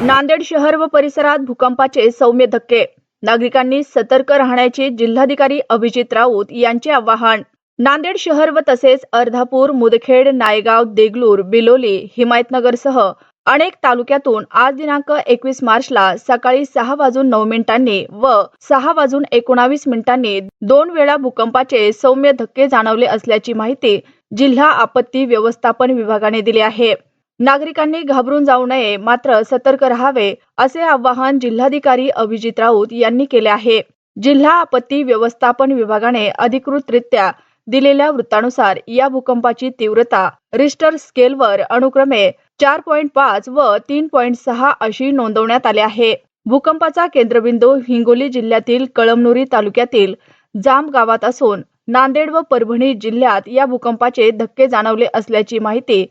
नांदेड शहर व परिसरात भूकंपाचे सौम्य धक्के. नागरिकांनी सतर्क राहण्याचे जिल्हाधिकारी अभिजित राऊत यांचे आवाहन. नांदेड शहर व तसेच अर्धापूर मुदखेड नायगाव देगलूर बिलोली हिमायतनगरसह अनेक तालुक्यातून आज दिनांक एकवीस मार्चला सकाळी सहा वाजून नऊ मिनिटांनी व सहा वाजून एकोणावीस मिनिटांनी दोन वेळा भूकंपाचे सौम्य धक्के जाणवले असल्याची माहिती जिल्हा आपत्ती व्यवस्थापन विभागाने दिली आहे. नागरिकांनी घाबरून जाऊ नये मात्र सतर्क राहावे असे आवाहन जिल्हाधिकारी अभिजित राऊत यांनी केले आहे. जिल्हा आपत्ती व्यवस्थापन विभागाने अधिकृतरित्या दिलेल्या वृत्तानुसार या भूकंपाची तीव्रता रिस्टर स्केलवर अनुक्रमे चार पॉइंट पाच व तीन पॉइंट सहा अशी नोंदवण्यात आली आहे. भूकंपाचा केंद्रबिंदू हिंगोली जिल्ह्यातील कळमनुरी तालुक्यातील जाम गावात असून नांदेड व परभणी जिल्ह्यात या भूकंपाचे धक्के जाणवले असल्याची माहिती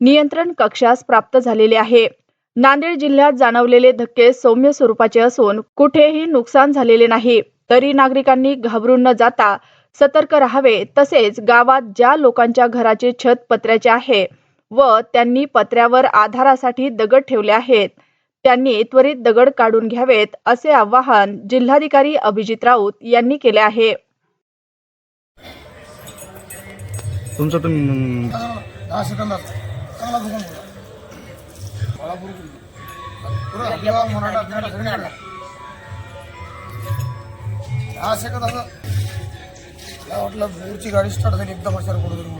नियंत्रण कक्षास प्राप्त झालेली आहे. नांदेड जिल्ह्यात जाणवलेले धक्के सौम्य स्वरूपाचे असून कुठेही नुकसान झालेले नाही. तरी नागरिकांनी घाबरून न जाता सतर्क राहावे. तसेच गावात ज्या लोकांच्या घराचे छत पत्र्याचे आहे व त्यांनी पत्र्यावर आधारासाठी दगड ठेवले आहेत त्यांनी त्वरित दगड काढून घ्यावेत असे आवाहन जिल्हाधिकारी अभिजित राऊत यांनी केले आहे. तुमचं तुम्ही दहा सेकंदात. चांगला भूकंप होता बाळापूर पुरा मराठा बिराठा सगळे आला दहा सेकंद असं. मला वाटलं दूरची गाडी स्टार्ट झाली एकदम अशा कुठं तरी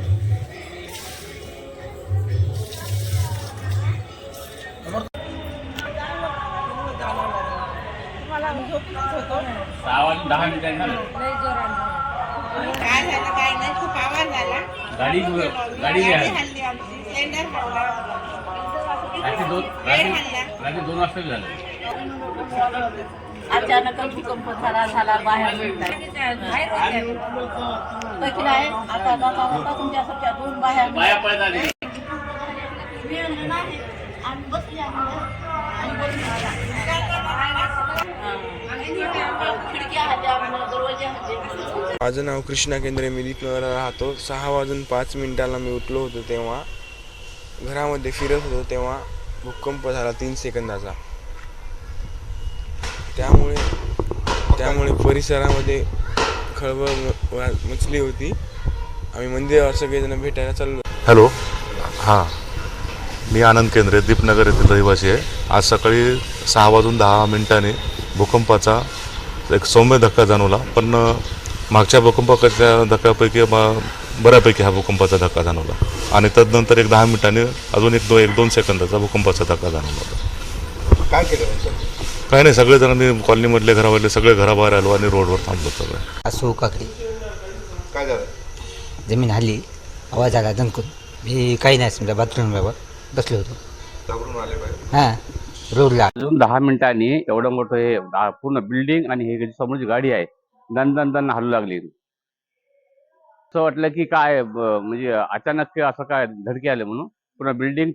सहा वाजून दहा मिनिटांनी. काय झालं? काय नाही खूप आवाज आला. गाडी गाडी सिलेंडर हल्ला रात्री दोन रात्री रात्री दोन वाजता झालं. अचानक भूकंप झाला झाला बाहेर बाहेर आहे आता जाता जाता तुमच्यासारख्या दोन बाहेर बाया पळत आली. आणि बसली आणि बोलली मला. हा. खिडक्या होत्या दरवाजे होते माझं नाव कृष्णा केंद्रे मी दीपनगरला राहतो. सहा वाजून पाच मिनिटाला मी उठलो होतो तेव्हा. घरामध्ये फिरत होतो तेव्हा भूकंप झाला तीन सेकंदाचा. त्यामुळे त्यामुळे परिसरामध्ये खळबळ वा- मचली होती. आम्ही मंदिरावर सगळेजण भेटायला चाललो. हॅलो. हां. मी आनंद केंद्रे दीपनगर येथील रहिवासी आहे. आज सकाळी सहा वाजून दहा मिनिटाने भूकंपाचा एक सौम्य धक्का जाणवला. पण मागच्या भूकंपाच्या धक्क्यापैकी बऱ्यापैकी हा भूकंपाचा धक्का जाणवला. आणि तदनंतर एक दहा मिनिटांनी अजून एक दो एक दोन सेकंदाचा भूकंपाचा धक्का जाणवला. होता काय केलं काही नाही सगळेजण मी कॉलनीमधले घरावरले सगळे घराबाहेर आलो आणि रोडवर थांबलो सगळे. असो काकडे काय झालं? जमीन हल्ली आवाज आला दणकून. मी काही नाही समजा बाथरूमवर बसलो होतो. हां रोडला अजून दहा मिनिटांनी एवढं मोठं हे आ- पूर्ण बिल्डिंग आणि हे जी समोरची गाडी आहे दन दन दन हलू लागली. असं वाटलं की काय म्हणजे अचानक असं काय धडके आले म्हणून. पुन्हा बिल्डिंग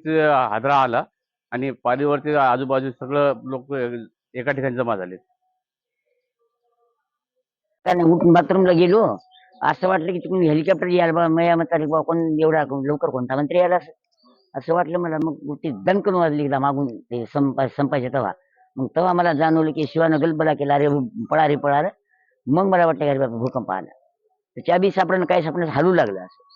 हादरा आला आणि पाणीवरती आजूबाजू सगळं लोक एका ठिकाणी जमा झाले. त्याने उठून बाथरूमला गेलो. असं वाटलं की तिकडून हेलिकॉप्टर यायला बा मया म्हणतात बा कोण एवढा लवकर कोणता मंत्री यायला असं असं वाटलं मला मग ते दणकन वाजली एकदा मागून ते संपा संपायचे तेव्हा मग तेव्हा मला जाणवलं की शिवानं गलबला केला अरे पळा रे पळा रे. मग मला वाटलं की अरे बाबा भूकंप आला. तर बी सापडा काय सापडण्यास हलू लागलं असं.